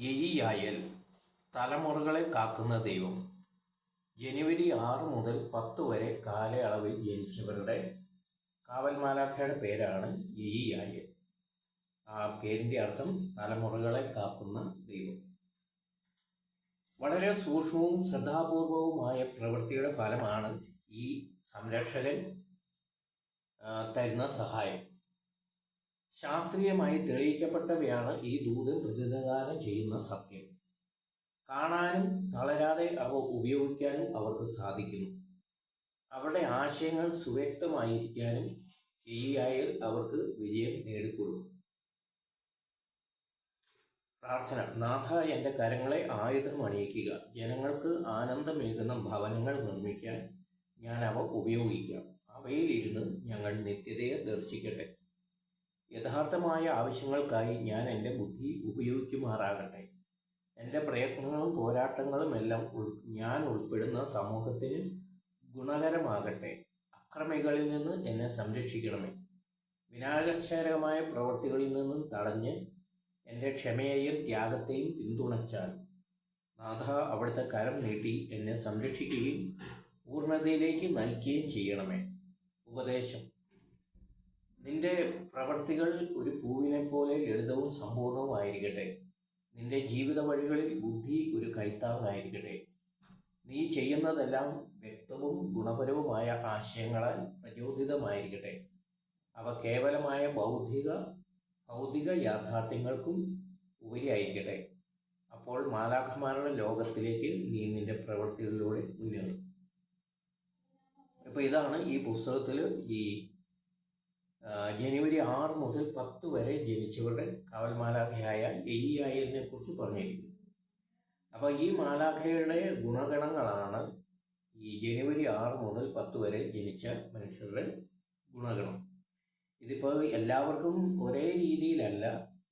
യയിയായൽ തലമുറകളെ കാക്കുന്ന ദൈവം. ജനുവരി ആറ് മുതൽ പത്ത് വരെ കാലയളവിൽ ജനിച്ചവരുടെ കാവൽമാലാഖയുടെ പേരാണ് യയിയായൽ ആ പേരിന്റെ അർത്ഥം തലമുറകളെ കാക്കുന്ന ദൈവം. വളരെ സൂക്ഷ്മവും ശ്രദ്ധാപൂർവവുമായ പ്രവൃത്തിയുടെ ഫലമാണ് ഈ സംരക്ഷകൻ തരുന്ന സഹായം. ശാസ്ത്രീയമായി തെളിയിക്കപ്പെട്ടവയാണ് ഈ ദൂതൻ പ്രതിനിധാനം ചെയ്യുന്ന സത്യം. കാണാനും തളരാതെ അവ ഉപയോഗിക്കാനും അവർക്ക് സാധിക്കുന്നു. അവരുടെ ആശയങ്ങൾ സുവ്യക്തമായിരിക്കാനും ഈ ആയൽ അവർക്ക് വിജയം നേടിക്കൊടുക്കും. പ്രാർത്ഥന. നാഥ എന്റെ കരങ്ങളെ ആയുധം അണിയിക്കുക. ജനങ്ങൾക്ക് ആനന്ദമേകുന്ന ഭവനങ്ങൾ നിർമ്മിക്കാൻ ഞാൻ അവ ഉപയോഗിക്കാം. അവയിലിരുന്ന് ഞങ്ങൾ നിത്യതയെ ദർശിക്കട്ടെ. യഥാർത്ഥമായ ആവശ്യങ്ങൾക്കായി ഞാൻ എന്റെ ബുദ്ധി ഉപയോഗിക്കുമാറാകട്ടെ. എന്റെ പ്രയത്നങ്ങളും പോരാട്ടങ്ങളും എല്ലാം ഞാൻ ഉൾപ്പെടുന്ന സമൂഹത്തിന് ഗുണകരമാകട്ടെ. അക്രമികളിൽ നിന്ന് എന്നെ സംരക്ഷിക്കണമേ. വിനാശകരമായ പ്രവൃത്തികളിൽ നിന്നും തടഞ്ഞ് എന്റെ ക്ഷമയെയും ത്യാഗത്തെയും പിന്തുണച്ചാൽ നാഥ അവിടുത്തെ കരം നീട്ടി എന്നെ സംരക്ഷിക്കുകയും പൂർണതയിലേക്ക് നയിക്കുകയും ചെയ്യണമേ. ഉപദേശം. നിന്റെ പ്രവർത്തികൾ ഒരു പൂവിനെ പോലെ ലളിതവും സമ്പൂർണവും ആയിരിക്കട്ടെ. നിന്റെ ജീവിത വഴികളിൽ ബുദ്ധി ഒരു കൈത്താങ്ങായിരിക്കട്ടെ നീ ചെയ്യുന്നതെല്ലാം വ്യക്തവും ഗുണപരവുമായ ആശയങ്ങളാൽ പ്രചോദിതമായിരിക്കട്ടെ. അവ കേവലമായ ബൗദ്ധിക ഭൗതിക യാഥാർത്ഥ്യങ്ങൾക്കും ഉപരിയായിരിക്കട്ടെ. അപ്പോൾ മാലാഖമാരുടെ ലോകത്തിലേക്ക് നീ നിന്റെ പ്രവൃത്തികളിലൂടെ മുന്നേറും. അപ്പോൾ ഇതാണ് ഈ പുസ്തകത്തിൽ ഈ ജനുവരി ആറ് മുതൽ പത്ത് വരെ ജനിച്ചവരുടെ കാവൽ മാലാഖയായ എയ്യായലിനെ കുറിച്ച് പറഞ്ഞിരിക്കുന്നു. അപ്പോൾ ഈ മാലാഖയുടെ ഗുണഗണങ്ങളാണ് ഈ ജനുവരി ആറ് മുതൽ പത്ത് വരെ ജനിച്ച മനുഷ്യരുടെ ഗുണഗണം. ഇതിപ്പോൾ എല്ലാവർക്കും ഒരേ രീതിയിലല്ല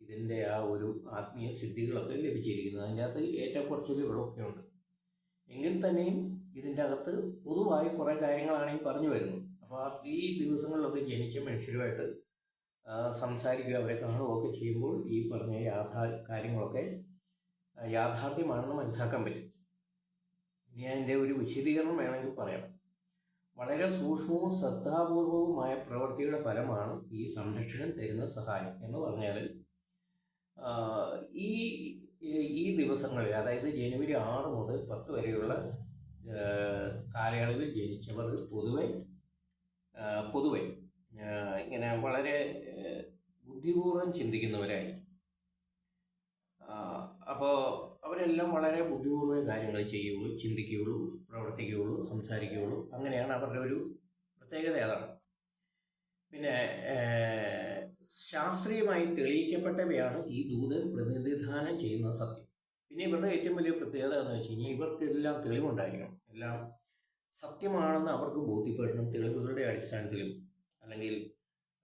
ഇതിന്റെ ആ ഒരു ആത്മീയ സിദ്ധികളൊക്കെ ലഭിച്ചിരിക്കുന്നത്. അതിന്റെ അകത്ത് ഏറ്റക്കുറച്ചിലുകളൊക്കെ ഉണ്ട് എങ്കിൽ തന്നെയും ഇതിന്റെ അകത്ത് പൊതുവായി കുറേ കാര്യങ്ങളാണ് ഈ പറഞ്ഞു വരുന്നത്. അപ്പോൾ ഈ ദിവസങ്ങളിലൊക്കെ ജനിച്ച മനുഷ്യരുമായിട്ട് സംസാരിക്കുക അവരെ കാണുകയൊക്കെ ചെയ്യുമ്പോൾ ഈ പറഞ്ഞ യാഥാ കാര്യങ്ങളൊക്കെ യാഥാർത്ഥ്യമാണെന്ന് മനസ്സിലാക്കാൻ പറ്റും. ഇനി അതിന്റെ ഒരു വിശദീകരണം വേണമെങ്കിൽ പറയാം. വളരെ സൂക്ഷ്മവും ശ്രദ്ധാപൂർവവുമായ പ്രവൃത്തിയുടെ ഫലമാണ് ഈ സംരക്ഷണം തരുന്ന സഹായം എന്ന് പറഞ്ഞാൽ ഈ ഈ ദിവസങ്ങളിൽ അതായത് ജനുവരി ആറ് മുതൽ പത്ത് വരെയുള്ള കാലയളവിൽ ജനിച്ചവർ പൊതുവെ പൊതുവെ ഇങ്ങനെ വളരെ ബുദ്ധിപൂർവം ചിന്തിക്കുന്നവരായിരിക്കും. അപ്പോൾ അവരെല്ലാം വളരെ ബുദ്ധിപൂർവം കാര്യങ്ങൾ ചെയ്യുകയുള്ളൂ ചിന്തിക്കുകയുള്ളൂ പ്രവർത്തിക്കുകയുള്ളൂ സംസാരിക്കുകയുള്ളൂ. അങ്ങനെയാണ് അവരുടെ ഒരു പ്രത്യേകത അതാണ് പിന്നെ ശാസ്ത്രീയമായി തെളിയിക്കപ്പെട്ടവയാണ് ഈ ദൂതൻ പ്രതിനിധാനം ചെയ്യുന്ന സത്യം. പിന്നെ ഇവരുടെ ഏറ്റവും വലിയ പ്രത്യേകത എന്ന് വെച്ച് കഴിഞ്ഞാൽ ഇവർക്കെല്ലാം തെളിവുണ്ടായിരിക്കണം. എല്ലാം സത്യമാണെന്ന് അവർക്ക് ബോധ്യപ്പെടണം തെളിവുകളുടെ അടിസ്ഥാനത്തിലും അല്ലെങ്കിൽ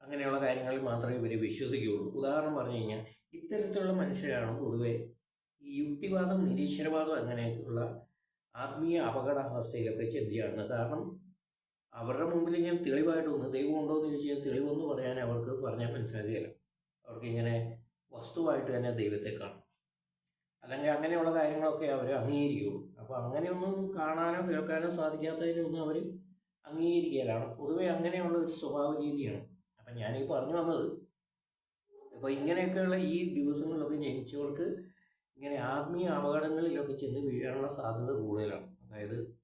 അങ്ങനെയുള്ള കാര്യങ്ങളിൽ മാത്രമേ ഇവർ വിശ്വസിക്കുകയുള്ളൂ. ഉദാഹരണം പറഞ്ഞു കഴിഞ്ഞാൽ ഇത്തരത്തിലുള്ള മനുഷ്യരാണ് പൊതുവെ ഈ യുക്തിവാദം നിരീശ്വരവാദം അങ്ങനെയൊക്കെയുള്ള ആത്മീയ അപകടാവസ്ഥയിലൊക്കെ ചെന്ന് കാരണം അവരുടെ മുമ്പിൽ ഇങ്ങനെ തെളിവായിട്ടൊന്ന് ദൈവമുണ്ടോ എന്ന് ചോദിച്ചാൽ തെളിവെന്ന് പറയാൻ അവർക്ക് പറഞ്ഞാൽ മനസ്സിലാകുകയില്ല. അവർക്ക് ഇങ്ങനെ വസ്തുവായിട്ട് തന്നെ ദൈവത്തെ കാണും അല്ലെങ്കിൽ അങ്ങനെയുള്ള കാര്യങ്ങളൊക്കെ അവർ അംഗീകരിക്കുള്ളൂ അപ്പോൾ അങ്ങനെയൊന്നും കാണാനോ കേൾക്കാനോ സാധിക്കാത്തതിനൊന്നും അവർ അംഗീകരിക്കലാണ് പൊതുവെ അങ്ങനെയുള്ള ഒരു സ്വഭാവ രീതിയാണ് അപ്പം ഞാനീ പറഞ്ഞു വന്നത് അപ്പോൾ ഇങ്ങനെയൊക്കെയുള്ള ഈ ദിവസങ്ങളിലൊക്കെ ജനിച്ചവർക്ക് ഇങ്ങനെ ആത്മീയ അപകടങ്ങളിലൊക്കെ ചെന്ന് വീഴാനുള്ള സാധ്യത കൂടുതലാണ്. അതായത്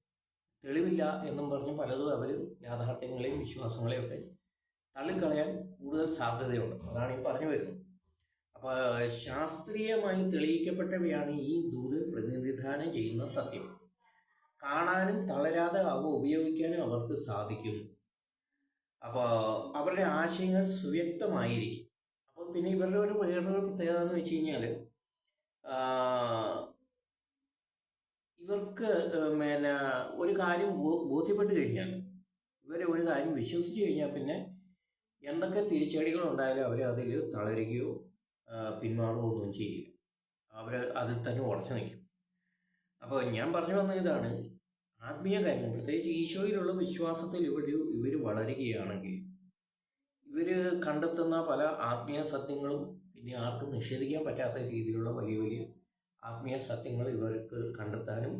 തെളിവില്ല എന്നും പറഞ്ഞ് പലതും അവർ യാഥാർത്ഥ്യങ്ങളെയും വിശ്വാസങ്ങളെയും ഒക്കെ തള്ളിക്കളയാൻ കൂടുതൽ സാധ്യതയുണ്ട്. അതാണ് ഈ പറഞ്ഞു വരുന്നത്. അപ്പോൾ ശാസ്ത്രീയമായി തെളിയിക്കപ്പെട്ടവയാണ് ഈ ദൂത് പ്രതിനിധാനം ചെയ്യുന്ന സത്യം. കാണാനും തളരാതെ അവ ഉപയോഗിക്കാനും അവർക്ക് സാധിക്കും. അപ്പോൾ അവരുടെ ആശയങ്ങൾ സുവ്യക്തമായിരിക്കും. അപ്പോൾ പിന്നെ ഇവരുടെ ഒരു വേറൊരു പ്രത്യേകത എന്ന് വെച്ച് കഴിഞ്ഞാൽ ഇവർക്ക് പിന്നെ ഒരു കാര്യം ബോധ്യപ്പെട്ട് കഴിഞ്ഞാൽ ഇവരെ ഒരു കാര്യം വിശ്വസിച്ച് കഴിഞ്ഞാൽ പിന്നെ എന്തൊക്കെ തിരിച്ചടികൾ ഉണ്ടായാലും അവർ അതിൽ തളരുകയോ ആ, പിന്മാറുകയോ ഒന്നും ചെയ്യില്ല അവർ അതിൽ തന്നെ ഉറച്ചു നിൽക്കും. അപ്പോൾ ഞാൻ പറഞ്ഞു വന്ന ഇതാണ് ആത്മീയ കാര്യം. പ്രത്യേകിച്ച് ഈശോയിലുള്ള വിശ്വാസത്തിൽ ഇവർ ഇവർ വളരുകയാണെങ്കിൽ ഇവർ കണ്ടെത്തുന്ന പല ആത്മീയ സത്യങ്ങളും പിന്നെ ആർക്കും നിഷേധിക്കാൻ പറ്റാത്ത രീതിയിലുള്ള വലിയ വലിയ ആത്മീയ സത്യങ്ങൾ ഇവർക്ക് കണ്ടെത്താനും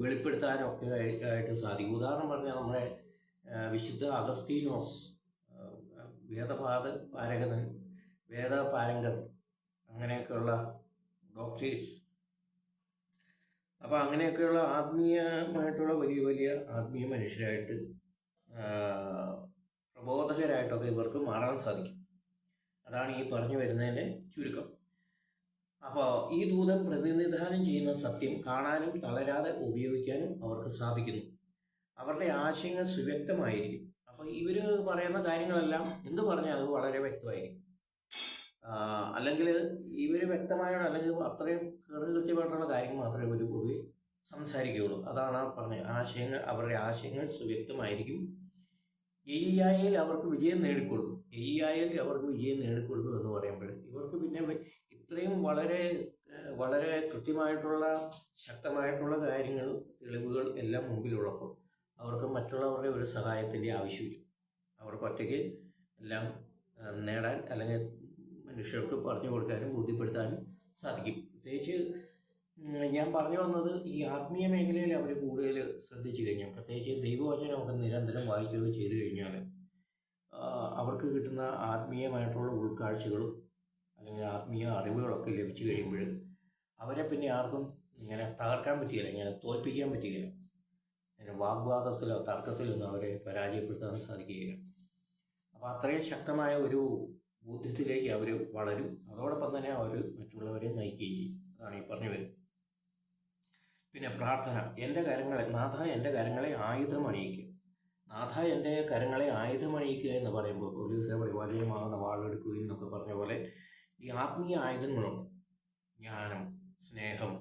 വെളിപ്പെടുത്താനും ഒക്കെ ആയി- ആയിട്ട് സാധിക്കും. ഉദാഹരണം പറഞ്ഞാൽ നമ്മുടെ വിശുദ്ധ അഗസ്തീനോസ് വേദപാത വേദപാത പാരകൻ വേദപാരംഗൻ അങ്ങനെയൊക്കെയുള്ള ഡോക്ടേഴ്സ് അപ്പോൾ അങ്ങനെയൊക്കെയുള്ള ആത്മീയമായിട്ടുള്ള വലിയ വലിയ ആത്മീയ മനുഷ്യരായിട്ട് പ്രബോധകരായിട്ടൊക്കെ ഇവർക്ക് മാറാൻ സാധിക്കും. അതാണ് ഈ പറഞ്ഞു വരുന്നതിന്റെ ചുരുക്കം. അപ്പോൾ ഈ ദൂതൻ പ്രതിനിധാനം ചെയ്യുന്ന സത്യം കാണാനും തളരാതെ ഉപയോഗിക്കാനും അവർക്ക് സാധിക്കുന്നു. അവരുടെ ആശയങ്ങൾ സുവ്യക്തമായിരിക്കും. അപ്പോൾ ഇവർ പറയുന്ന കാര്യങ്ങളെല്ലാം എന്ത് പറഞ്ഞാൽ അത് വളരെ വ്യക്തമായിരിക്കും. അല്ലെങ്കിൽ ഇവർ വ്യക്തമായോ അല്ലെങ്കിൽ അത്രയും കൃത്യമായിട്ടുള്ള കാര്യങ്ങൾ മാത്രമേ ഇവർ പൊതുവെ സംസാരിക്കുകയുള്ളൂ. അതാണ് പറഞ്ഞത്. ആശയങ്ങൾ അവരുടെ ആശയങ്ങൾ സുവ്യക്തമായിരിക്കും എ ഇ ആയിൽ അവർക്ക് വിജയം നേടിക്കൊടുക്കും. എ ഇ ആയിൽ അവർക്ക് വിജയം നേടിക്കൊടുക്കും എന്ന് പറയുമ്പോൾ ഇവർക്ക് പിന്നെ ഇത്രയും വളരെ വളരെ കൃത്യമായിട്ടുള്ള ശക്തമായിട്ടുള്ള കാര്യങ്ങൾ തെളിവുകൾ എല്ലാം മുമ്പിലുള്ളപ്പോൾ അവർക്ക് മറ്റുള്ളവരുടെ ഒരു സഹായത്തിന്റെ ആവശ്യമില്ല. അവർക്ക് ഒറ്റയ്ക്ക് എല്ലാം നേടാൻ അല്ലെങ്കിൽ മനുഷ്യർക്ക് പറഞ്ഞു കൊടുക്കാനും ബോധ്യപ്പെടുത്താനും സാധിക്കും. പ്രത്യേകിച്ച് ഞാൻ പറഞ്ഞു വന്നത് ഈ ആത്മീയ മേഖലയിൽ അവർ കൂടുതൽ ശ്രദ്ധിച്ചു കഴിഞ്ഞാൽ പ്രത്യേകിച്ച് ദൈവവചനമൊക്കെ നിരന്തരം വായിക്കുകയൊക്കെ ചെയ്തു കഴിഞ്ഞാൽ അവർക്ക് കിട്ടുന്ന ആത്മീയമായിട്ടുള്ള ഉൾക്കാഴ്ചകളും അല്ലെങ്കിൽ ആത്മീയ അറിവുകളൊക്കെ ലഭിച്ചു കഴിയുമ്പോൾ അവരെ പിന്നെ ആർക്കും ഇങ്ങനെ തകർക്കാൻ പറ്റുകയില്ല ഇങ്ങനെ തോൽപ്പിക്കാൻ പറ്റുകയില്ല ഇങ്ങനെ വാഗ്വാദത്തിലോ തർക്കത്തിലൊന്നും അവരെ പരാജയപ്പെടുത്താൻ സാധിക്കുകയില്ല. അപ്പോൾ അത്രയും ശക്തമായ ഒരു ബോധ്യത്തിലേക്ക് അവർ വളരും. അതോടൊപ്പം തന്നെ അവർ മറ്റുള്ളവരെ നയിക്കുകയും ചെയ്യും. അതാണ് ഈ പറഞ്ഞു വരുന്നത് പിന്നെ പ്രാർത്ഥന. എന്റെ കരങ്ങളെ നാഥ എന്റെ കരങ്ങളെ ആയുധം അണിയിക്കുക നാഥ എന്റെ കരങ്ങളെ ആയുധം അണിയിക്കുക എന്ന് പറയുമ്പോൾ ഒരു പരിപാലനമാകുന്ന വാളെടുക്കുകയും എന്നൊക്കെ പറഞ്ഞ പോലെ ഈ ആത്മീയ ആയുധങ്ങളുണ്ട് ജ്ഞാനം സ്നേഹം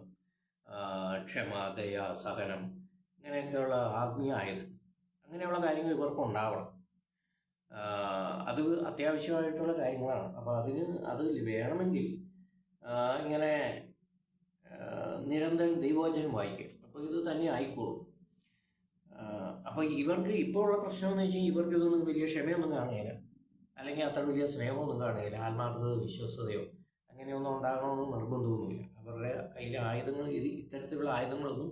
ക്ഷമ ദയ സഹനം ഇങ്ങനെയൊക്കെയുള്ള ആത്മീയ ആയുധം അങ്ങനെയുള്ള കാര്യങ്ങൾ ഇവർക്ക് ഉണ്ടാവണം ആ, അത് അത്യാവശ്യമായിട്ടുള്ള കാര്യങ്ങളാണ്. അപ്പോൾ അതിന് അത് വേണമെങ്കിൽ ഇങ്ങനെ നിരന്തരം ദൈവവചനം വായിക്കും അപ്പോൾ ഇത് തന്നെ ആയിക്കോളും. അപ്പോൾ ഇവർക്ക് ഇപ്പോഴുള്ള പ്രശ്നം എന്ന് വെച്ചാൽ ഇവർക്ക് ഇതൊന്നും വലിയ ക്ഷമയൊന്നും കാണുകയില്ല. അല്ലെങ്കിൽ അത്ര വലിയ സ്നേഹമൊന്നും കാണുകയില്ല. ആത്മാർത്ഥത വിശ്വസ്തതയോ അങ്ങനെയൊന്നും ഉണ്ടാകണമെന്ന് നിർബന്ധമൊന്നുമില്ല. അവരുടെ കയ്യിൽ ആയുധങ്ങൾ ഇത് ഇത്തരത്തിലുള്ള ആയുധങ്ങളൊന്നും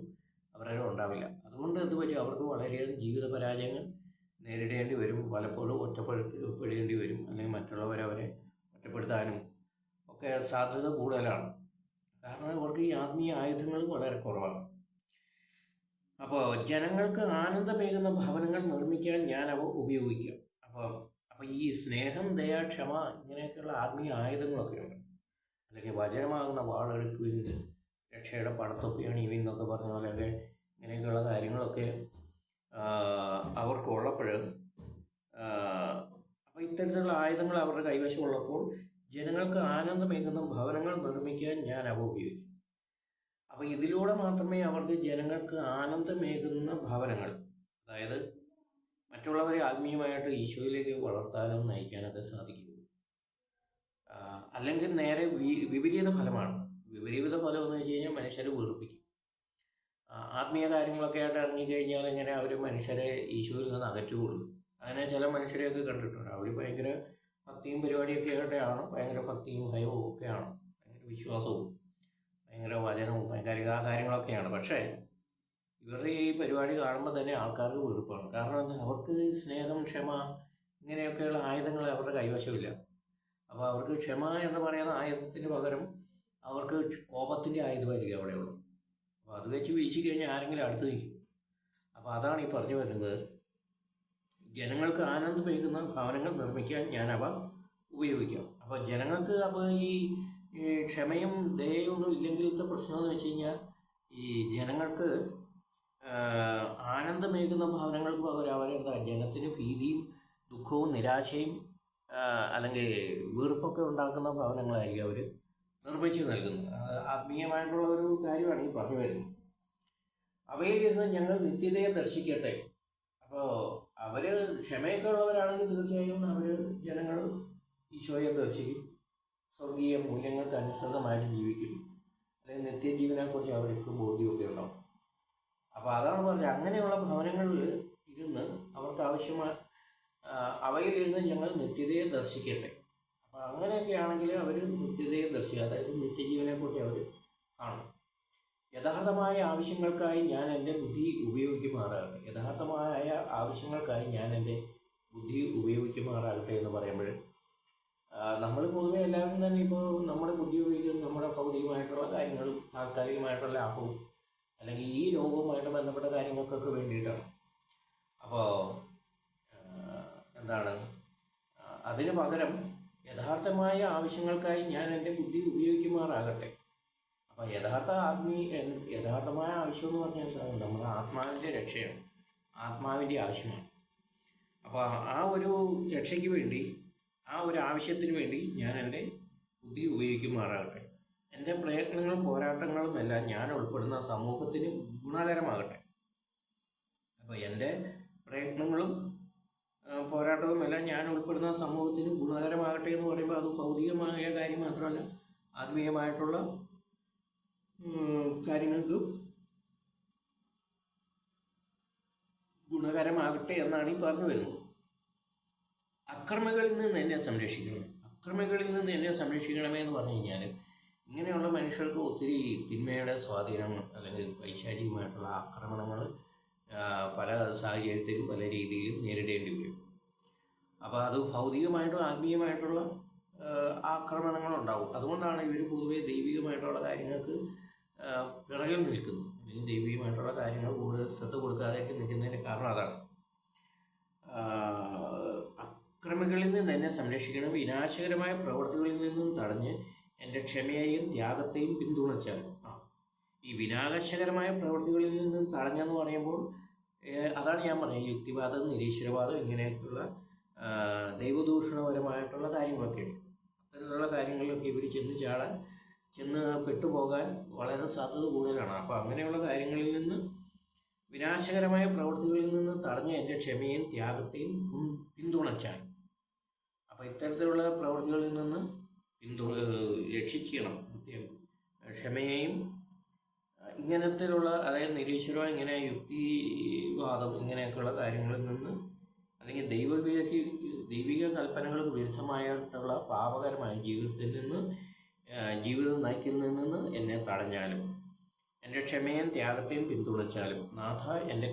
അവരുടെ ഉണ്ടാവില്ല. അതുകൊണ്ട് എന്ത് പറ്റും? അവർക്ക് വളരെയധികം ജീവിത പരാജയങ്ങൾ നേരിടേണ്ടി വരും പലപ്പോഴും ഒറ്റപ്പെടുത്തേണ്ടി വരും. അല്ലെങ്കിൽ മറ്റുള്ളവരവരെ ഒറ്റപ്പെടുത്താനും ഒക്കെ സാധ്യത കൂടുതലാണ്. കാരണം ഇവർക്ക് ഈ ആത്മീയ ആയുധങ്ങൾ വളരെ കുറവാണ്. അപ്പോൾ ജനങ്ങൾക്ക് ആനന്ദമേകുന്ന ഭവനങ്ങൾ നിർമ്മിക്കാൻ ഞാൻ അവ ഉപയോഗിക്കാം. അപ്പോൾ അപ്പോൾ ഈ സ്നേഹം ദയ ക്ഷമ ഇങ്ങനെയൊക്കെയുള്ള ആത്മീയ ആയുധങ്ങളൊക്കെ ഉണ്ട്. അല്ലെങ്കിൽ വചനമാകുന്ന വാളെടുക്കുവിൻ രക്ഷയുടെ പടത്തൊപ്പിയാണ് ഇവൻ എന്നൊക്കെ പറഞ്ഞ പോലെയൊക്കെ ഇങ്ങനെയൊക്കെയുള്ള കാര്യങ്ങളൊക്കെ അവർക്കുള്ളപ്പോൾ അപ്പോൾ ഇത്തരത്തിലുള്ള ആയുധങ്ങൾ അവരുടെ കൈവശം ഉള്ളപ്പോൾ ജനങ്ങൾക്ക് ആനന്ദമേകുന്ന ഭവനങ്ങൾ നിർമ്മിക്കാൻ ഞാൻ അവ ഉപയോഗിക്കും. അപ്പോൾ ഇതിലൂടെ മാത്രമേ അവർക്ക് ജനങ്ങൾക്ക് ആനന്ദമേകുന്ന ഭവനങ്ങൾ അതായത് മറ്റുള്ളവരെ ആത്മീയമായിട്ട് ഈശോയിലേക്ക് വളർത്താനും നയിക്കാനൊക്കെ സാധിക്കും ആ, അല്ലെങ്കിൽ നേരെ വിപരീത ഫലമാണ്. വിപരീത ഫലം എന്ന് വെച്ച് കഴിഞ്ഞാൽ മനുഷ്യരെ ആത്മീയ കാര്യങ്ങളൊക്കെ ആയിട്ട് ഇറങ്ങിക്കഴിഞ്ഞാൽ ഇങ്ങനെ അവർ മനുഷ്യരെ ഈശോയിൽ നിന്ന് അകറ്റുകയുള്ളൂ. അങ്ങനെ ചില മനുഷ്യരെയൊക്കെ കണ്ടിട്ടുണ്ട്. അവർ ഭയങ്കര ഭക്തിയും പരിപാടിയൊക്കെ ആയിട്ടാണ് ഭയങ്കര ഭക്തിയും ഭയവും ഒക്കെയാണ് ഭയങ്കര വിശ്വാസവും ഭയങ്കര വചനവും ഭയങ്കര കാര്യങ്ങളൊക്കെയാണ് പക്ഷേ ഇവരുടെ ഈ പരിപാടി കാണുമ്പോൾ തന്നെ ആൾക്കാർക്ക് വെറുപ്പാണ്. കാരണം എന്താ? അവർക്ക് സ്നേഹം ക്ഷമ ഇങ്ങനെയൊക്കെയുള്ള ആയുധങ്ങൾ അവരുടെ കൈവശമില്ല. അപ്പോൾ അവർക്ക് ക്ഷമ എന്ന് പറയുന്ന ആയുധത്തിന് പകരം അവർക്ക് കോപത്തിന്റെ ആയുധമായിരിക്കും അവിടെയുള്ളത് അപ്പോൾ അത് വെച്ച് വീശി കഴിഞ്ഞാൽ ആരെങ്കിലും അടുത്ത് നിൽക്കും. അപ്പോൾ അതാണ് ഈ പറഞ്ഞു വരുന്നത്. ജനങ്ങൾക്ക് ആനന്ദം ആനന്ദമേകുന്ന ഭവനങ്ങൾ നിർമ്മിക്കാൻ ഞാൻ അവ ഉപയോഗിക്കാം. അപ്പോൾ ജനങ്ങൾക്ക് അപ്പോൾ ഈ ക്ഷമയും ദയയും ഒന്നും ഇല്ലെങ്കിലത്തെ പ്രശ്നം എന്ന് വെച്ച് കഴിഞ്ഞാൽ ഈ ജനങ്ങൾക്ക് ആനന്ദമേകുന്ന ഭവനങ്ങൾക്ക് പകരം അവരെന്താ ജനത്തിന് ഭീതിയും ദുഃഖവും നിരാശയും അല്ലെങ്കിൽ വീർപ്പൊക്കെ ഉണ്ടാക്കുന്ന ഭവനങ്ങളായിരിക്കും അവർ നിർമ്മിച്ചു നൽകുന്നു. ആത്മീയമായിട്ടുള്ള ഒരു കാര്യമാണ് ഈ പറഞ്ഞു വരുന്നത്. അവയിൽ ഇരുന്ന് ഞങ്ങൾ നിത്യതയെ ദർശിക്കട്ടെ. അപ്പോൾ അവർ ക്ഷമയൊക്കെ ഉള്ളവരാണെങ്കിൽ തീർച്ചയായും അവർ ജനങ്ങൾ ഈശോയെ ദർശിക്കും. സ്വർഗീയ മൂല്യങ്ങൾക്ക് അനുസൃതമായിട്ട് ജീവിക്കും. അല്ലെങ്കിൽ നിത്യജീവനെക്കുറിച്ച് അവർക്ക് ബോധ്യമൊക്കെ ഉണ്ടാവും. അപ്പോൾ അതാണ് പറഞ്ഞത്. അങ്ങനെയുള്ള ഭവനങ്ങളിൽ ഇരുന്ന് അവർക്ക് ആവശ്യമായ അവയിൽ അവയിലിരുന്ന് ഞങ്ങൾ നിത്യതയെ ദർശിക്കട്ടെ. അപ്പോൾ ആണെങ്കിൽ അവർ നിത്യതയെ ദർശിക്കുക അതായത് നിത്യജീവനെക്കുറിച്ച് അവർ കാണും. യഥാർത്ഥമായ ആവശ്യങ്ങൾക്കായി ഞാൻ എന്റെ ബുദ്ധി ഉപയോഗിക്കുമാറാകട്ടെ. യഥാർത്ഥമായ ആവശ്യങ്ങൾക്കായി ഞാൻ എന്റെ ബുദ്ധി ഉപയോഗിക്കുമാറാകട്ടെ എന്ന് പറയുമ്പോൾ നമ്മൾ പൊതുവെ എല്ലാവരും തന്നെ ഇപ്പോൾ നമ്മുടെ ബുദ്ധി ഉപയോഗിക്കുന്നത് നമ്മുടെ ഭൗതികമായിട്ടുള്ള കാര്യങ്ങളും താൽക്കാലികമായിട്ടുള്ള ലാഭവും അല്ലെങ്കിൽ ഈ ലോകവുമായിട്ട് ബന്ധപ്പെട്ട കാര്യങ്ങൾക്കൊക്കെ വേണ്ടിയിട്ടാണ്. അപ്പോൾ എന്താണ്? അതിന് പകരം യഥാർത്ഥമായ ആവശ്യങ്ങൾക്കായി ഞാൻ എന്റെ ബുദ്ധി ഉപയോഗിക്കുമാറാകട്ടെ. അപ്പോൾ യഥാർത്ഥ ആത്മീ യഥാർത്ഥമായ ആവശ്യം എന്ന് പറഞ്ഞാൽ സാർ നമ്മുടെ ആത്മാവിന്റെ രക്ഷയാണ്. ആത്മാവിന്റെ ആവശ്യമാണ്. അപ്പോൾ ആ ഒരു രക്ഷയ്ക്ക് വേണ്ടി ആ ഒരു ആവശ്യത്തിന് വേണ്ടി ഞാൻ എന്റെ ബുദ്ധി ഉപയോഗിക്കുമാറാകട്ടെ. എന്റെ പ്രയത്നങ്ങളും പോരാട്ടങ്ങളും എല്ലാം ഞാൻ ഉൾപ്പെടുന്ന സമൂഹത്തിന് ഗുണകരമാകട്ടെ. അപ്പോൾ എന്റെ പ്രയത്നങ്ങളും പോരാട്ടവും എല്ലാം ഞാൻ ഉൾപ്പെടുന്ന സമൂഹത്തിന് ഗുണകരമാകട്ടെ എന്ന് പറയുമ്പോൾ അത് ഭൗതികമായ കാര്യം മാത്രമല്ല ആത്മീയമായിട്ടുള്ള കാര്യങ്ങൾക്കും ഗുണകരമാകട്ടെ എന്നാണ് ഈ പറഞ്ഞു വരുന്നത്. അക്രമികളിൽ നിന്ന് എന്നെ സംരക്ഷിക്കണം. അക്രമികളിൽ നിന്ന് എന്നെ സംരക്ഷിക്കണമേ എന്ന് പറഞ്ഞു കഴിഞ്ഞാൽ ഇങ്ങനെയുള്ള മനുഷ്യർക്ക് ഒത്തിരി തിന്മയുടെ സ്വാധീനം അല്ലെങ്കിൽ പൈശാചികമായിട്ടുള്ള ആക്രമണങ്ങൾ പല സാഹചര്യത്തിലും പല രീതിയിലും നേരിടേണ്ടി വരും. അപ്പോൾ അത് ഭൗതികമായിട്ടും ആത്മീയമായിട്ടുള്ള ആക്രമണങ്ങളുണ്ടാവും. അതുകൊണ്ടാണ് ഇവർ പൊതുവെ ദൈവികമായിട്ടുള്ള കാര്യങ്ങൾക്ക് പിറകിൽ നിൽക്കുന്നത് അല്ലെങ്കിൽ ദൈവികമായിട്ടുള്ള കാര്യങ്ങൾ കൂടുതൽ ശ്രദ്ധ കൊടുക്കാതെയൊക്കെ നിൽക്കുന്നതിന്റെ കാരണം അതാണ്. അക്രമികളിൽ നിന്ന് എന്നെ സംരക്ഷിക്കണം വിനാശകരമായ പ്രവൃത്തികളിൽ നിന്നും തടഞ്ഞ് എന്റെ ക്ഷമയെയും ത്യാഗത്തെയും പിന്തുണച്ചാൽ ആ ഈ വിനാകർഷകരമായ പ്രവൃത്തികളിൽ നിന്നും തടഞ്ഞെന്ന് പറയുമ്പോൾ അതാണ് ഞാൻ പറഞ്ഞത്. യുക്തിവാദം നിരീശ്വരവാദം ഇങ്ങനെയൊക്കെയുള്ള ദൈവദൂഷണപരമായിട്ടുള്ള കാര്യങ്ങളൊക്കെ അത്തരത്തിലുള്ള കാര്യങ്ങളിലൊക്കെ ഇവർ ചെന്ന് ചാടാൻ ചെന്ന് പെട്ടുപോകാൻ വളരെ സാധ്യത കൂടുതലാണ്. അപ്പോൾ അങ്ങനെയുള്ള കാര്യങ്ങളിൽ നിന്ന് വിനാശകരമായ പ്രവൃത്തികളിൽ നിന്ന് തടഞ്ഞ എന്റെ ക്ഷമയും ത്യാഗത്തെയും പിന്തുണച്ചാൽ അപ്പോൾ ഇത്തരത്തിലുള്ള പ്രവൃത്തികളിൽ നിന്ന് പിന്തു രക്ഷിക്കണം. ക്ഷമയെയും ഇങ്ങനത്തിലുള്ള അതായത് നിരീശ്വരം ഇങ്ങനെ യുക്തിവാദം ഇങ്ങനെയൊക്കെയുള്ള കാര്യങ്ങളിൽ നിന്ന് അല്ലെങ്കിൽ ദൈവവിക ദൈവിക കൽപ്പനകൾക്ക് വിരുദ്ധമായിട്ടുള്ള പാപകരമായ ജീവിതത്തിൽ നിന്ന് ജീവിതം നയിക്കുന്നതിൽ നിന്ന് എന്നെ തടഞ്ഞാലും എന്റെ ക്ഷമയും ത്യാഗത്തെയും പിന്തുണച്ചാലും നാഥ എന്റെ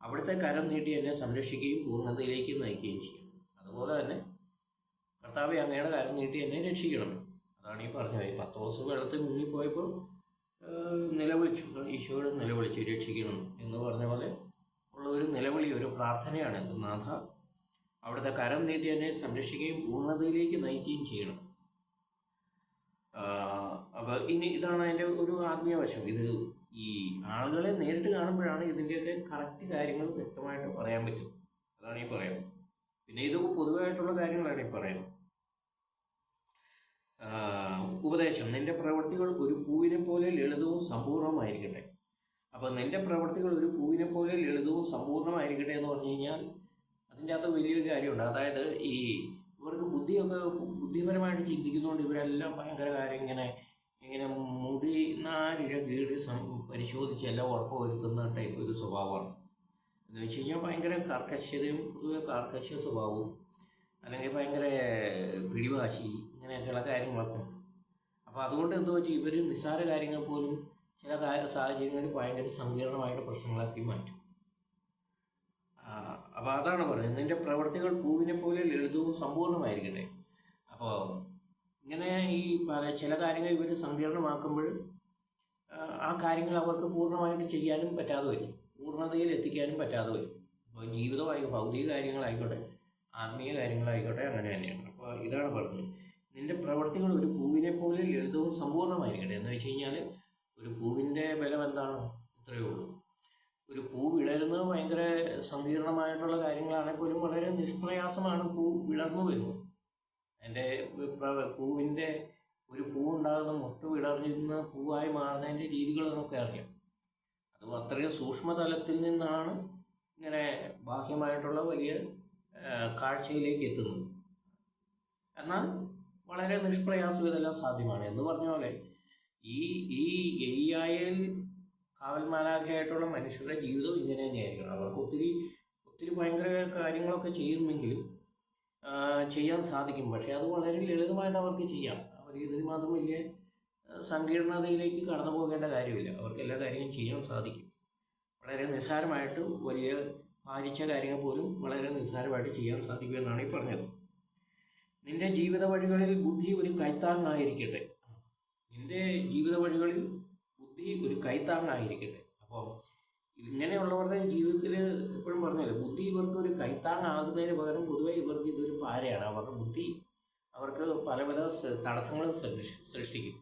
അവിടുത്തെ കരം നീട്ടി എന്നെ സംരക്ഷിക്കുകയും പൂർണതയിലേക്ക് നയിക്കുകയും ചെയ്യും. അതുപോലെ തന്നെ കർത്താവ് അങ്ങയുടെ കരം നീട്ടി എന്നെ രക്ഷിക്കണം. അതാണ് ഈ പറഞ്ഞത്. പത്ത് ദിവസം വെള്ളത്തിൽ മുങ്ങിപ്പോയപ്പോൾ നിലവിളിച്ചു. ഈശോയോട് നിലവിളിച്ചു രക്ഷിക്കണം എന്ന് പറഞ്ഞ പോലെ ഉള്ള ഒരു നിലവിളി ഒരു പ്രാർത്ഥനയാണ് നാഥ അവിടുത്തെ കരം നീട്ടി എന്നെ സംരക്ഷിക്കുകയും പൂർണതയിലേക്ക് നയിക്കുകയും ചെയ്യണം. അപ്പോൾ ഇനി ഇതാണ് അതിന്റെ ഒരു ആത്മീയ വശം. ഇത് ഈ ആളുകളെ നേരിട്ട് കാണുമ്പോഴാണ് ഇതിന്റെയൊക്കെ കറക്റ്റ് കാര്യങ്ങൾ വ്യക്തമായിട്ട് പറയാൻ പറ്റും. അതാണ് ഈ പറയുന്നത്. പിന്നെ ഇതൊക്കെ പൊതുവായിട്ടുള്ള കാര്യങ്ങളാണ് ഈ പറയുന്നത്. ഉപദേശം. നിന്റെ പ്രവൃത്തികൾ ഒരു പൂവിനെ പോലെ ലളിതവും സമ്പൂർണമായിരിക്കട്ടെ അപ്പോൾ നിന്റെ പ്രവൃത്തികൾ ഒരു പൂവിനെ പോലെ ലളിതവും സമ്പൂർണമായിരിക്കട്ടെ എന്ന് പറഞ്ഞു കഴിഞ്ഞാൽ അതിന്റെ അകത്ത് വലിയൊരു കാര്യമുണ്ട്. അതായത് ഈ ഇവർക്ക് ബുദ്ധിയൊക്കെ ബുദ്ധിപരമായിട്ട് ചിന്തിക്കുന്നതുകൊണ്ട് ഇവരെല്ലാം ഭയങ്കര കാര്യം ഇങ്ങനെ ഇങ്ങനെ മുടി നാലിഴ കീഴ് പരിശോധിച്ച് എല്ലാം ഉറപ്പ് വരുത്തുന്ന ടൈപ്പ് ഒരു സ്വഭാവമാണ്. എന്ന് വെച്ച് കഴിഞ്ഞാൽ ഭയങ്കര കർക്കശ്യതയും പൊതുവെ കാർക്കശ്യ സ്വഭാവവും അല്ലെങ്കിൽ ഭയങ്കര പിടിവാശി ഇങ്ങനെയൊക്കെയുള്ള കാര്യങ്ങളൊക്കെ. അപ്പോൾ അതുകൊണ്ട് എന്തോ വെച്ചാൽ ഇവർ നിസ്സാര കാര്യങ്ങൾ പോലും ചില സാഹചര്യങ്ങളിൽ ഭയങ്കര സങ്കീർണമായിട്ട് പ്രശ്നങ്ങളാക്കി മാറ്റും. അപ്പോൾ അതാണ് പറയുന്നത് നിന്റെ പ്രവർത്തികൾ പൂവിനെ പോലെ ലളിതവും സമ്പൂർണമായിരിക്കട്ടെ അപ്പോൾ ഇങ്ങനെ ഈ പല ചില കാര്യങ്ങൾ ഇവർ സങ്കീർണമാക്കുമ്പോൾ ആ കാര്യങ്ങൾ അവർക്ക് പൂർണമായിട്ട് ചെയ്യാനും പറ്റാതെ വരും. പൂർണതയിൽ എത്തിക്കാനും പറ്റാതെ വരും. അപ്പോൾ ജീവിതമായി ഭൗതിക കാര്യങ്ങളായിക്കോട്ടെ ആത്മീയ കാര്യങ്ങളായിക്കോട്ടെ അങ്ങനെ തന്നെയാണ്. അപ്പോൾ ഇതാണ് പറഞ്ഞത്. നിന്റെ പ്രവർത്തികൾ ഒരു പൂവിനെ പോലെ ലളിതവും സമ്പൂർണമായിരിക്കട്ടെ എന്ന് വെച്ച് കഴിഞ്ഞാൽ ഒരു പൂവിന്റെ ബലം എന്താണ്? ഇത്രയേ ഉള്ളൂ. ഒരു പൂ വിടരുന്നത് ഭയങ്കര സങ്കീർണമായിട്ടുള്ള കാര്യങ്ങളാണെങ്കിൽ പോലും വളരെ നിഷ്പ്രയാസമാണ് പൂ വിളർന്നു വരുന്നത്. എന്റെ പൂവിന്റെ ഒരു പൂ ഉണ്ടാകുന്ന മുട്ട് വിടർന്നിരുന്ന പൂവായി മാറുന്നതിന്റെ രീതികൾ നമുക്ക് അറിയാം. അത് അത്രയും സൂക്ഷ്മതലത്തിൽ നിന്നാണ് ഇങ്ങനെ ബാഹ്യമായിട്ടുള്ള വലിയ കാഴ്ചയിലേക്ക് എത്തുന്നത് എന്നാൽ വളരെ നിഷ്പ്രയാസം ഇതെല്ലാം സാധ്യമാണ്. എന്ന് പറഞ്ഞ പോലെ ഈ ഈ എയ്യായൽ കാവൽമാലാഖയായിട്ടുള്ള മനുഷ്യരുടെ ജീവിതം ഇങ്ങനെ തന്നെയായിരിക്കണം അവർക്ക് ഒത്തിരി ഒത്തിരി ഭയങ്കര കാര്യങ്ങളൊക്കെ ചെയ്യുമെങ്കിലും ചെയ്യാൻ സാധിക്കും. പക്ഷേ അത് വളരെ ലളിതമായിട്ട് അവർക്ക് ചെയ്യാം. അവർ ഇതിന് മാത്രം വലിയ സങ്കീർണതയിലേക്ക് കടന്നു പോകേണ്ട കാര്യമില്ല. അവർക്ക് എല്ലാ കാര്യങ്ങളും ചെയ്യാൻ സാധിക്കും. വളരെ നിസ്സാരമായിട്ട് വലിയ ഭാരിച്ച കാര്യങ്ങൾ പോലും വളരെ നിസ്സാരമായിട്ട് ചെയ്യാൻ സാധിക്കുമെന്നാണ് ഈ പറഞ്ഞത്. നിന്റെ ജീവിത വഴികളിൽ ബുദ്ധി ഒരു കൈത്താങ്ങായിരിക്കട്ടെ. നിന്റെ ജീവിത വഴികളിൽ ബുദ്ധി ഒരു കൈത്താങ്ങായിരിക്കട്ടെ. അപ്പോൾ ഇങ്ങനെയുള്ളവരുടെ ജീവിതത്തിൽ എപ്പോഴും പറഞ്ഞല്ലോ ബുദ്ധി ഇവർക്ക് ഒരു കൈത്താങ്ങാകുന്നതിന് പകരം പൊതുവെ ഇവർക്ക് ഇതൊരു പാരയാണ്. അവരുടെ ബുദ്ധി അവർക്ക് പല പല തടസ്സങ്ങളും സൃഷ്ടിക്കും.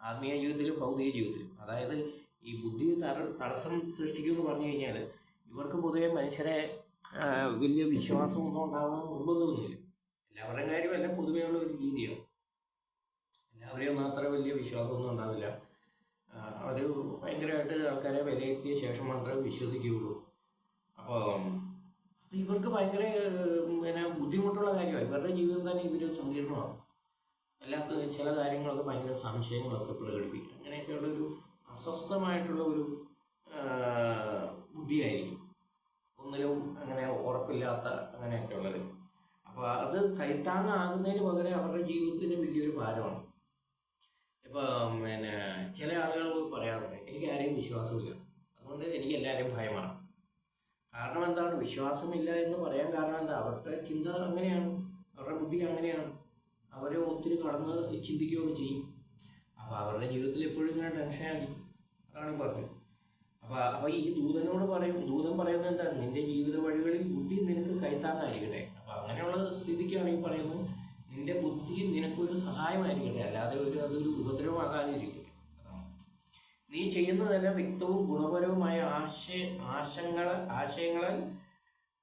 ആത്മീയ ജീവിതത്തിലും ഭൗതിക ജീവിതത്തിലും. അതായത് ഈ ബുദ്ധി തട തടസ്സം സൃഷ്ടിക്കും എന്ന് പറഞ്ഞു കഴിഞ്ഞാൽ ഇവർക്ക് പൊതുവെ മനുഷ്യരെ വലിയ വലിയ വിശ്വാസമൊന്നും ഉണ്ടാവാൻ നിർബന്ധമൊന്നുമില്ല എല്ലാവരുടെയും കാര്യമല്ല പൊതുവെയുള്ള ഒരു രീതിയാണ് എല്ലാവരെയും മാത്രം വലിയ വിശ്വാസമൊന്നും ഉണ്ടാവില്ല. അവർ ഭയങ്കരമായിട്ട് ആൾക്കാരെ വിലയിരുത്തിയ ശേഷം മാത്രമേ വിശ്വസിക്കുകയുള്ളൂ. അപ്പോൾ അത് ഇവർക്ക് ഭയങ്കര പിന്നെ ബുദ്ധിമുട്ടുള്ള കാര്യമാണ് ഇവരുടെ ജീവിതം തന്നെ ഇവർ സങ്കീർണമാണ് എല്ലാ ചില കാര്യങ്ങളൊക്കെ ഭയങ്കര സംശയങ്ങളൊക്കെ പ്രകടിപ്പിക്കും. അങ്ങനെയൊക്കെയുള്ളൊരു അസ്വസ്ഥമായിട്ടുള്ള ഒരു ആ, ബുദ്ധിയായിരിക്കും ഒന്നിലും അങ്ങനെ ഉറപ്പില്ലാത്ത അങ്ങനെയൊക്കെയുള്ളത് അപ്പോൾ അത് കൈത്താങ്ങാകുന്നതിന് പകരം അവരുടെ ജീവിതത്തിന് വലിയൊരു ഭാരമാണ് ഇപ്പം പിന്നെ ചില ആളുകൾ പറയാറുണ്ട് എനിക്ക് ആരെയും വിശ്വാസമില്ല അതുകൊണ്ട് എനിക്ക് എല്ലാവരെയും ഭയമാണ് കാരണം എന്താണ് വിശ്വാസമില്ല എന്ന് പറയാൻ കാരണം എന്താ അവരുടെ ചിന്ത അങ്ങനെയാണ് അവരുടെ ബുദ്ധി അങ്ങനെയാണ് അവർ ഒത്തിരി കടന്ന് ചിന്തിക്കുകയൊക്കെ ചെയ്യും അപ്പോൾ അവരുടെ ജീവിതത്തിൽ എപ്പോഴും ഇങ്ങനെ ടെൻഷനായിരിക്കും അതാണ് പറഞ്ഞത് അപ്പോൾ അപ്പോൾ ഈ ദൂതനോട് പറയും ദൂതൻ പറയുന്നത് എന്താ നിന്റെ ജീവിത വഴികളിൽ ബുദ്ധി നിനക്ക് അപ്പൊ അങ്ങനെയുള്ള സ്ഥിതിക്കാണ് ഈ പറയുന്നത് നിന്റെ ബുദ്ധി നിനക്കൊരു സഹായമായിരിക്കട്ടെ അല്ലാതെ ഒരു അതൊരു ഉപദ്രവമാകാതിരിക്കട്ടെ നീ ചെയ്യുന്നതെല്ലാം വ്യക്തവും ഗുണപരവുമായ ആശയ ആശങ്ക ആശയങ്ങളാൽ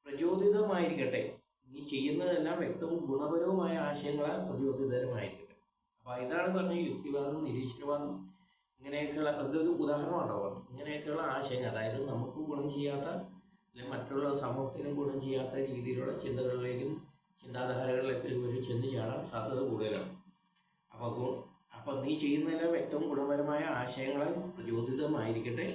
പ്രചോദിതമായിരിക്കട്ടെ. നീ ചെയ്യുന്നതെല്ലാം വ്യക്തവും ഗുണപരവുമായ ആശയങ്ങളാൽ പ്രചോദിതരമായിരിക്കട്ടെ അപ്പോൾ ഇതാണ് പറഞ്ഞ യുക്തിവാദം നിരീശ്വരവാദം ഇങ്ങനെയൊക്കെയുള്ള അതൊരു ഉദാഹരണമാണ്? ഇങ്ങനെയൊക്കെയുള്ള ആശയങ്ങൾ അതായത് നമുക്ക് ഗുണം ചെയ്യാത്ത അല്ലെങ്കിൽ മറ്റുള്ള സമൂഹത്തിനും ഗുണം ചെയ്യാത്ത രീതിയിലുള്ള ചിന്തകളിലേക്കും ചിന്താധാരകളിലേക്ക് ഇവർ ചെന്ന് ചാടാൻ സാധ്യത കൂടുതലാണ്. അപ്പോൾ അപ്പം അപ്പോൾ നീ ചെയ്യുന്നതെല്ലാം വ്യക്തവും ഗുണപരമായ ആശയങ്ങളാൽ പ്രചോദിതമായിരിക്കട്ടെ.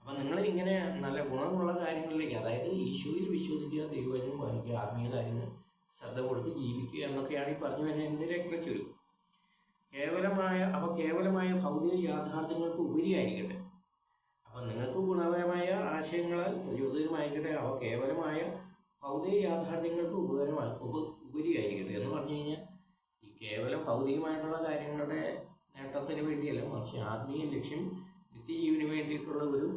അപ്പം നിങ്ങൾ ഇങ്ങനെ നല്ല ഗുണമുള്ള കാര്യങ്ങളിലേക്ക് അതായത് ഈശോയിൽ വിശ്വസിക്കുക ദൈവവചനം വായിക്കുക ആത്മീയ കാര്യങ്ങൾ ശ്രദ്ധ കൊടുത്ത് ജീവിക്കുക എന്നൊക്കെയാണ് ഈ പറഞ്ഞു വരുന്ന എന്തിനൊക്കെ ചുരുക്കം. കേവലമായ അവ കേവലമായ ഭൗതിക യാഥാർത്ഥ്യങ്ങൾക്ക് ഉപരിയായിരിക്കട്ടെ. അപ്പം നിങ്ങൾക്ക് ഗുണപരമായ ആശയങ്ങളാൽ പ്രചോദിതമായിരിക്കട്ടെ അവ കേവലമായ ഭൗതിക യാഥാർത്ഥ്യങ്ങൾക്ക് ഉപകരമായി ഉപ ഉപരിയായിരിക്കട്ടെ എന്ന് പറഞ്ഞു കഴിഞ്ഞാൽ ഈ കേവലം ഭൗതികമായിട്ടുള്ള കാര്യങ്ങളുടെ നേട്ടത്തിന് വേണ്ടിയല്ല മറിച്ച് ആത്മീയ ലക്ഷ്യം നിത്യജീവന് വേണ്ടിയിട്ടുള്ള ഒരു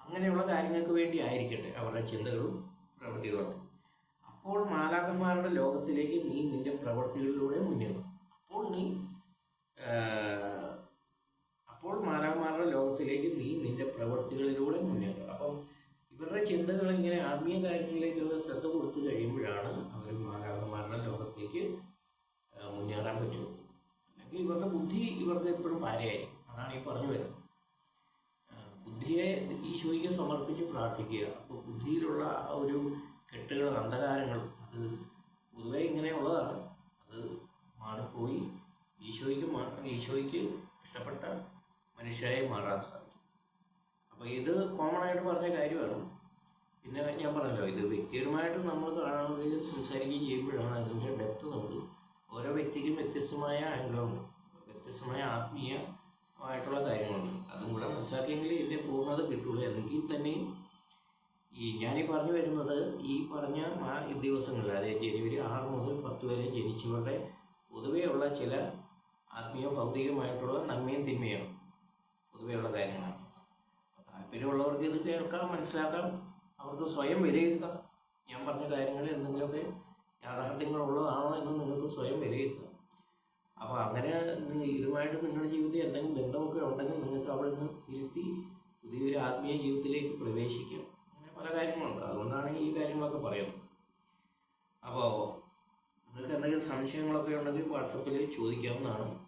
അങ്ങനെയുള്ള കാര്യങ്ങൾക്ക് വേണ്ടി ആയിരിക്കട്ടെ അവരുടെ ചിന്തകളും പ്രവൃത്തികളും. അപ്പോൾ മാലാകന്മാരുടെ ലോകത്തിലേക്ക് നീ നിന്റെ പ്രവൃത്തികളിലൂടെ മുന്നേറും അപ്പോൾ നീ ആ, അപ്പോൾ മാലാകന്മാരുടെ ലോകത്തിലേക്ക് നീ നിന്റെ പ്രവൃത്തികളിലൂടെ മുന്നേറും അപ്പം ഇവരുടെ ചിന്തകൾ ഇങ്ങനെ ആത്മീയ കാര്യങ്ങളിലേക്ക് ശ്രദ്ധ കൊടുത്തു കഴിയുമ്പോഴാണ് അവർ മാലാകന്മാരുടെ ലോകത്തേക്ക് ആ, മുന്നേറാൻ പറ്റുള്ളൂ അല്ലെങ്കിൽ ഇവരുടെ ബുദ്ധി ഇവർക്ക് എപ്പോഴും പാരയായിരിക്കും അതാണ് ഈ പറഞ്ഞു വരുന്നത് ആ, ബുദ്ധിയെ ഈശോയ്ക്ക് സമർപ്പിച്ച് പ്രാർത്ഥിക്കുക അപ്പോൾ ബുദ്ധിയിലുള്ള ആ ഒരു കെട്ടുകളും അന്ധകാരങ്ങളും അത് പൊതുവെ ഇങ്ങനെയുള്ളതാണ് അത് മാറിപ്പോയി ഈശോയ്ക്ക് ഇഷ്ടപ്പെട്ട മനുഷ്യരായി മാറാൻ സാധിക്കും അപ്പോൾ ഇത് കോമൺ ആയിട്ട് പറഞ്ഞ കാര്യമാണ്. പിന്നെ ഞാൻ പറഞ്ഞല്ലോ ഇത് വ്യക്തിപരമായിട്ട് നമ്മൾ കാണുകയും സംസാരിക്കുകയും ചെയ്യുമ്പോഴാണ് അതിന്റെ ഡെപ്ത് നമ്മൾ ഓരോ വ്യക്തിക്കും വ്യത്യസ്തമായ ആംഗിളുണ്ട് വ്യത്യസ്തമായ ആത്മീയമായിട്ടുള്ള കാര്യങ്ങളുണ്ട്. അതും കൂടെ മനസ്സിലാക്കിയെങ്കിൽ ഇതിന്റെ പൂർണത കിട്ടുള്ളൂ എന്നെങ്കിൽ തന്നെയും ഈ ഞാനീ പറഞ്ഞു വരുന്നത് ഈ പറഞ്ഞ ആ ദിവസങ്ങളിൽ അതായത് ജനുവരി ആറ് മുതൽ പത്ത് വരെ ജനിച്ചവരുടെ പൊതുവെയുള്ള ചില ആത്മീയ ഭൗതികമായിട്ടുള്ള നന്മയും തിന്മയാണ്. പൊതുവെയുള്ള കാര്യങ്ങളാണ് താല്പര്യമുള്ളവർക്ക് ഇത് കേൾക്കാം മനസ്സിലാക്കാം. അവർക്ക് സ്വയം വിലയിരുത്താം. ഞാൻ പറഞ്ഞ കാര്യങ്ങൾ എന്തെങ്കിലുമൊക്കെ യാഥാർത്ഥ്യങ്ങളുള്ളതാണോ എന്ന് നിങ്ങൾക്ക് സ്വയം വിലയിരുത്താം. അപ്പോൾ അങ്ങനെ ഇതുമായിട്ട് നിങ്ങളുടെ ജീവിതത്തിൽ എന്തെങ്കിലും ബന്ധമൊക്കെ ഉണ്ടെങ്കിൽ നിങ്ങൾക്ക് അവിടെ നിന്ന് തിരുത്തി പുതിയൊരു ആത്മീയ ജീവിതത്തിലേക്ക് പ്രവേശിക്കാം. അങ്ങനെ പല കാര്യങ്ങളുണ്ട്. അതുകൊണ്ടാണ് ഈ കാര്യങ്ങളൊക്കെ പറയുന്നത്. അപ്പോൾ നിങ്ങൾക്ക് എന്തെങ്കിലും സംശയങ്ങളൊക്കെ ഉണ്ടെങ്കിൽ വാട്സപ്പിൽ ചോദിക്കാവുന്നതാണ്.